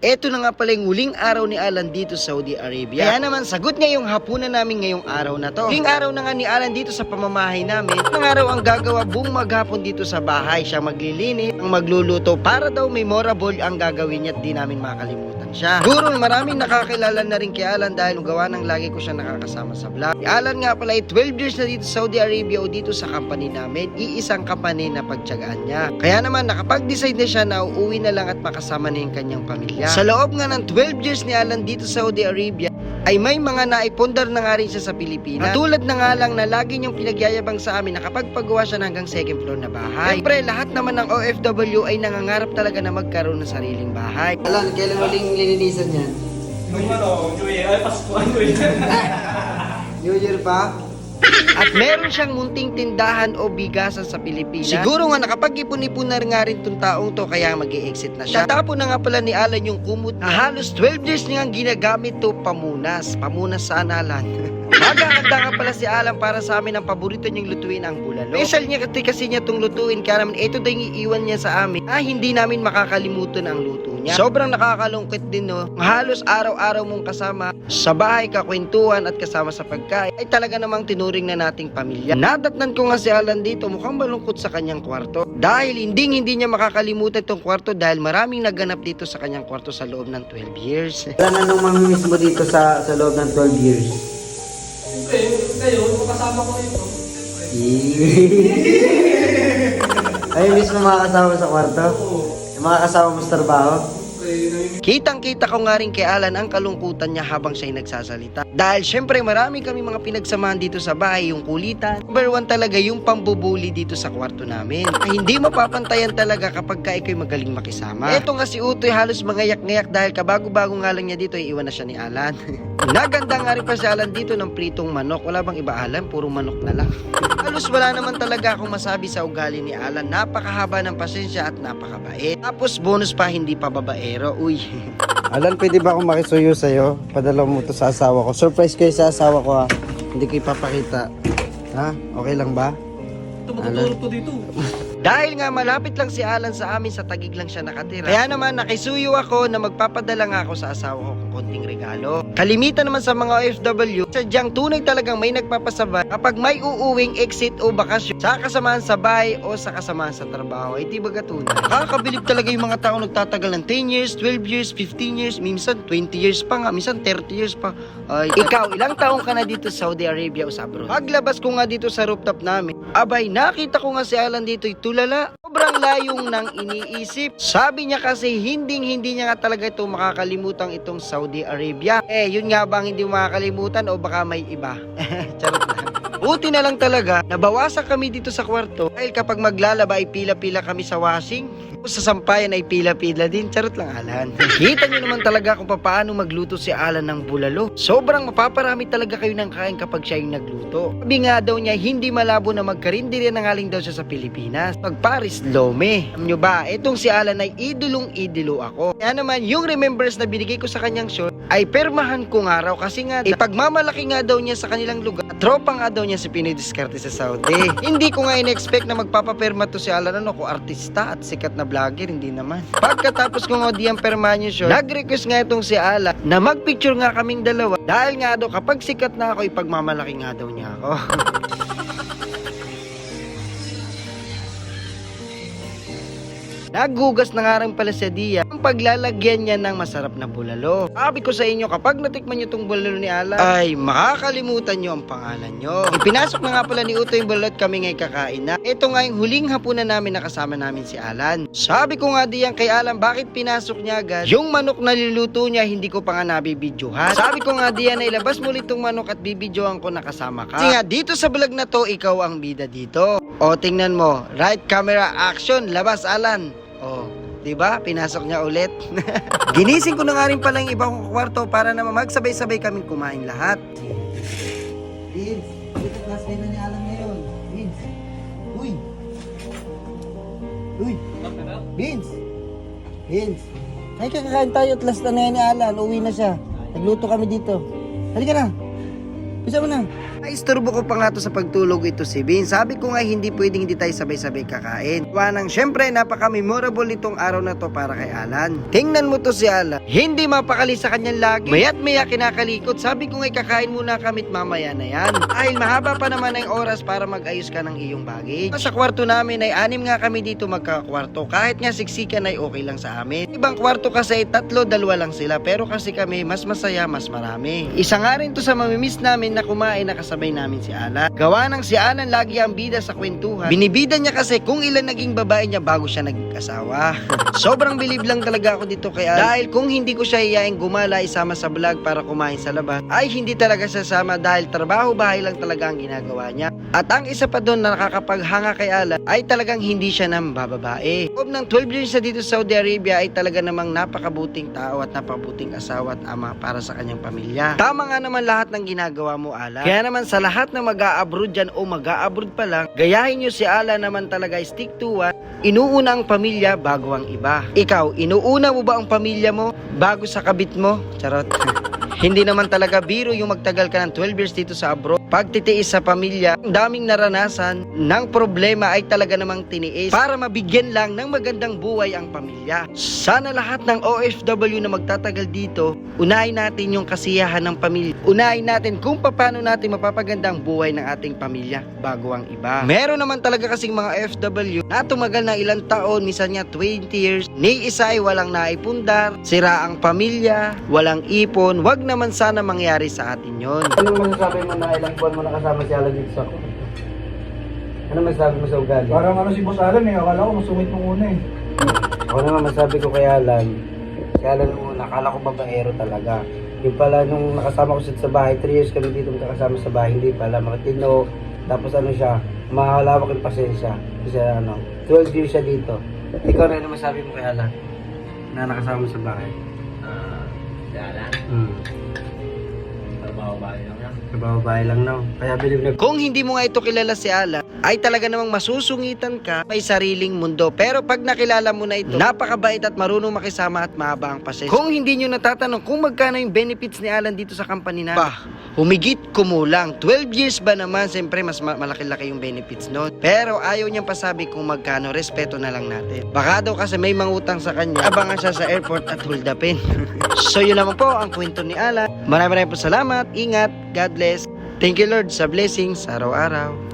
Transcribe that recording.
Ito na nga pala yung huling araw ni Alan dito sa Saudi Arabia. Kaya naman, sagot niya yung hapunan namin ngayong araw na to. Huling araw na nga ni Alan dito sa pamamahay namin. Ng araw ang gagawa buong maghapon dito sa bahay. Siya maglilinis, ang magluluto para daw memorable ang gagawin niya at di namin makalimutan siya. Siguro maraming nakakilala na rin kay Alan dahil gawa ng lagi ko siya nakakasama sa vlog. Si Alan nga pala ay 12 years na dito sa Saudi Arabia o dito sa company namin. Iisang company na pagtyagaan niya. Kaya naman nakapag-decide na siya na uuwi na lang at makasama na yung kanyang pamilya. Sa loob nga ng 12 years ni Alan dito sa Saudi Arabia, ay may mga naipundar na nga rin siya sa Pilipinas. Katulad na nga lang na lagi niyong pinagyayabang sa amin na kapag pagawa siya ng hanggang second floor na bahay. Siyempre, lahat naman ng OFW ay nangangarap talaga na magkaroon ng sariling bahay. Alan, kailan huling lilinisan yan? Nung ano, New Year, ay Pasko, ano yun? New Year pa? At meron siyang munting tindahan o bigasan sa Pilipinas. Siguro nga nakapag-ipon-ipon na rin nga rin tong taong to kaya mag exit na siya. Tatapon na nga pala ni Alan yung kumot na halos 12 years niya ang ginagamit to pamunas. Pamunas saan Alan? Maghahanda nga pala si Alan para sa amin ang paborito niyang lutuin ang bulalo. Special niya kasi, kasi niya itong lutuin kaya naman ito daw yung iiwan niya sa amin ah hindi namin makakalimutan ang luto niya. Sobrang nakakalungkot din no. Halos araw-araw mong kasama sa bahay, kakwentuhan at kasama sa pagkain ay talaga namang tinuring na nating pamilya. Nadatnan ko nga si Alan dito mukhang malungkot sa kanyang kwarto. Dahil hindi hindi niya makakalimutan itong kwarto dahil maraming naganap dito sa kanyang kwarto sa loob ng 12 years. Ilan na nung mamimiss mo dito sa, sa loob ng 12 years? Siyempre, ngayon, kasama ko ito. Ay, miss mo mga kasama sa kwarto? Yung mga kasama mo sa trabaho? Kitang-kita ko nga rin kay Alan ang kalungkutan niya habang siya'y nagsasalita. Dahil syempre marami kami mga pinagsamahan dito sa bahay, yung kulitan. Number one talaga yung pambubuli dito sa kwarto namin. Ay, hindi mapapantayan talaga kapag ka ikaw'y magaling makisama. Eto nga si Utoy halos mangayak-ngayak dahil kabago-bago nga lang niya dito, ay iwan na siya ni Alan. Naganda nga rin pa si Alan dito ng pritong manok. Wala bang iba Alan? Puro manok na lang. Halos wala naman talaga akong masabi sa ugali ni Alan. Napakahaba ng pasensya at napakabait. Tapos bonus pa, hindi pa babaero. Uy. Alan, pwede ba akong makisuyo sa'yo? Padala mo to sa asawa ko. Surprise kayo sa asawa ko ha. Hindi ko ipapakita. Ha? Okay lang ba? Ito, ko dito. Dahil nga malapit lang si Alan sa amin sa tagig lang siya nakatira. Kaya naman nakisuyo ako na magpapadala nga ako sa asawa ko ng konting regalo. Kalimitan naman sa mga OFW, sadyang tunay talagang may nagpapasabay kapag may uuwing exit o bakasyon sa kasamahan sa bahay o sa kasamahan sa trabaho. Ay di ba gatunay? Kakabilib talaga yung mga tao nagtatagal ng 10 years, 12 years, 15 years, minsan 20 years pa nga, minsan 30 years pa. Ay, ikaw, ilang taong ka na dito sa Saudi Arabia o sa abroad? Paglabas ko nga dito sa rooftop namin, abay, nakita ko nga si Alan dito, tulala. Sobrang layong nang iniisip. Sabi niya kasi hinding hindi niya nga talaga ito makakalimutan itong Saudi Arabia. Eh, yun nga bang hindi makakalimutan o baka may iba? Charot lang. Buti na lang talaga, nabawasan kami dito sa kwarto dahil kapag maglalaba ay pila-pila kami sa washing. Sa sampayan ay pila-pila din. Charot lang, Alan. Kita niyo naman talaga kung paano magluto si Alan ng bulalo. Sobrang mapaparami talaga kayo ng kain kapag siya yung nagluto. Sabi nga daw niya, hindi malabo na magkarindiri na ngaling daw siya sa Pilipinas. Pag Paris, Lome. Alam nyo ba, itong si Alan ay idolong-idolo ako. Kaya naman, yung remembers na binigay ko sa kanyang short, ay permahan ko nga raw kasi nga, ipagmamalaki nga daw niya sa kanilang lugar. Tropa nga daw niya si Pinoy Diskarte sa Saudi. hindi ko nga in-expect na magpapaperma to si Alan ano ko artista at sikat na vlogger, hindi naman. Pagkatapos ko nga di ang permahan yung short, nag-request nga itong si Alan na magpicture nga kaming dalawa dahil nga daw kapag sikat na ako, ipagmamalaki nga daw niya ako. Nagugas na nga rin pala sa Dia paglalagyan niya ng masarap na bulalo. Sabi ko sa inyo, kapag natikman niyo tong bulalo ni Alan, ay makakalimutan niyo ang pangalan niyo. Ipinasok na nga pala ni Uto yung bulalo at kami ngay kakain na. Ito nga yung huling hapunan namin na kasama namin si Alan. Sabi ko nga diyan kay Alan, bakit pinasok niya agad? Yung manok na niluto niya, hindi ko pa nga nabibidyohan. Sabi ko nga diyan na ilabas mo ulit tong manok at bibidyohan ko na kasama ka. Kasi nga, dito sa vlog na to, ikaw ang bida dito. O, tingnan mo. Right camera action. Labas, Alan. Di ba? Pinasok niya ulit. Ginising ko na nga rin pala yung ibang kwarto para naman magsabay-sabay kaming kumain lahat. Vince, dito classmate na ni Alan ngayon. Vince. Uy. Uy. Vince. Vince. Ay, kakakain tayo at last na na ni Alan. Uwi na siya. Nagluto kami dito. Halika na. Bisa mo na. Ay, istorbo ko pa nga to sa pagtulog ito si Bin. Sabi ko nga hindi pwedeng hindi tayo sabay-sabay kakain. Wanang syempre napaka-memorable nitong araw na to para kay Alan. Tingnan mo to si Alan. Hindi mapakali sa kanyang lagi. Mayat maya kinakalikot. Sabi ko nga kakain muna kamit mamaya na yan. Dahil mahaba pa naman ang oras para mag-ayos ka ng iyong bagay. Sa kwarto namin ay anim nga kami dito magkakwarto. Kahit nga siksikan ay okay lang sa amin. Ibang kwarto kasi tatlo, dalawa lang sila. Pero kasi kami mas masaya, mas marami. Isa nga rin to sa mamimiss namin na kumain na kasabay namin si Alan. Gawa ng si Alan lagi ang bida sa kwentuhan. Binibida niya kasi kung ilan naging babae niya bago siya naging asawa. Sobrang bilib lang talaga ako dito kay Alan. Dahil kung hindi ko siya iyaing gumala isama sa vlog para kumain sa labas, ay hindi talaga sasama dahil trabaho bahay lang talaga ang ginagawa niya. At ang isa pa doon na nakakapaghanga kay Alan ay talagang hindi siya nang bababae. Loob ng 12 years na dito sa Saudi Arabia ay talaga namang napakabuting tao at napakabuting asawa at ama para sa kanyang pamilya. Tama nga naman lahat ng ginagawa mo, Alan. Kaya naman sa lahat na mag-a-abroad dyan o mag-a-abroad pa lang, gayahin nyo si Alan naman talaga stick to one. Inuuna ang pamilya bago ang iba. Ikaw, inuuna mo ba ang pamilya mo bago sa kabit mo? Charot. Hindi naman talaga biro yung magtagal ka ng 12 years dito sa abroad. Pagtitiis sa pamilya, ang daming naranasan ng problema ay talaga namang tiniis para mabigyan lang ng magandang buhay ang pamilya. Sana lahat ng OFW na magtatagal dito, unahin natin yung kasiyahan ng pamilya. Unahin natin kung paano natin mapapaganda ang buhay ng ating pamilya bago ang iba. Meron naman talaga kasing mga OFW na tumagal ng ilang taon, minsan nga 20 years, ni isa ay walang naipundar, sira ang pamilya, walang ipon, wag naman sana mangyari sa atin yon. Ano masasabi mo na ilang buwan mo nakasama si Alan dito sa kwarto? Ano masasabi mo sa ugali? Parang ano si Boss Alan eh, akala ko masungit nung una eh. Ako naman masabi ko kay Alan, si Alan nung una, akala ko babaero talaga. Yung pala nung nakasama ko siya sa bahay, 3 years kami dito magkakasama sa bahay, hindi pala, makatino. Tapos ano siya, mahalawak yung pasensya. Kasi ano, 12 years siya dito. Ikaw na ano masabi mo kay Alan? Na nakasama mo sa bahay. Ah, jalan, Hmm. trabaho bahay lang yan. Trabaho bahay lang no. Kaya believe na Kung hindi mo nga ito kilala si Alan, ay talaga namang masusungitan ka may sariling mundo. Pero pag nakilala mo na ito, napakabait at marunong makisama at mahaba ang pasensya. Kung hindi nyo natatanong kung magkano yung benefits ni Alan dito sa company namin, bah, humigit kumulang. 12 years ba naman, siyempre mas ma- malaki-laki yung benefits noon. Pero ayaw niyang pasabi kung magkano, respeto na lang natin. Baka daw kasi may mangutang sa kanya, abangan siya sa airport at hold upin. so yun naman po ang kwento ni Alan. Maraming maraming po salamat, ingat, God bless. Thank you Lord sa blessings araw-araw.